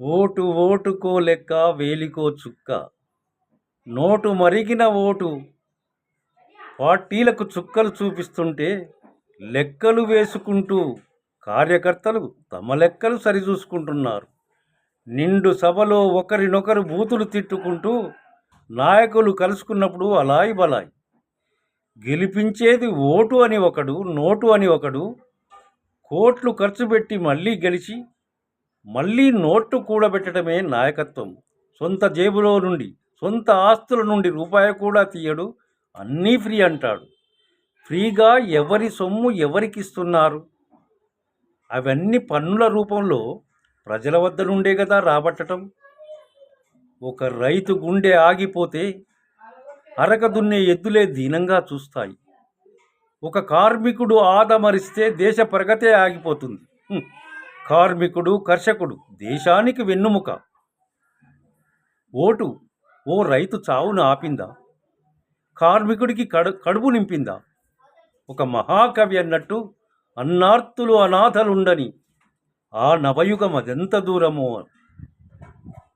Vote ఓటుకో లెక్క వేలికో చుక్క. Note మరిగిన ఓటు పార్టీలకు చుక్కలు చూపిస్తుంటే లెక్కలు వేసుకుంటూ కార్యకర్తలు తమ లెక్కలు సరిచూసుకుంటున్నారు. నిండు సభలో ఒకరినొకరు బూతులు తిట్టుకుంటూ నాయకులు కలుసుకున్నప్పుడు అలాయి బలాయి. గెలిపించేది ఓటు అని ఒకడు నోటు అని ఒకడు కోట్లు ఖర్చు పెట్టి మళ్ళీ గెలిచి మళ్ళీ నోట్లు కూడబెట్టడమే నాయకత్వం. సొంత జేబులో నుండి సొంత ఆస్తుల నుండి రూపాయి కూడా తీయడు. అన్నీ ఫ్రీ అంటాడు. ఫ్రీగా ఎవరి సొమ్ము ఎవరికి ఇస్తున్నారు అవన్నీ పన్నుల రూపంలో ప్రజల వద్ద నుండే కదా రాబట్టడం ఒక రైతు గుండె ఆగిపోతే అరక దున్నే ఎద్దులే దీనంగా చూస్తాయి. ఒక కార్మికుడు ఆదమరిస్తే దేశ ప్రగతే ఆగిపోతుంది. కార్మికుడు కర్షకుడు దేశానికి వెన్నుముక. ఓటు ఓ రైతు చావును ఆపిందా? కార్మికుడికి కడు కడుపు నింపిందా? ఒక మహాకవి అన్నట్టు అన్నార్తులు అనాథలుండని ఆ నవయుగం అదెంత దూరమో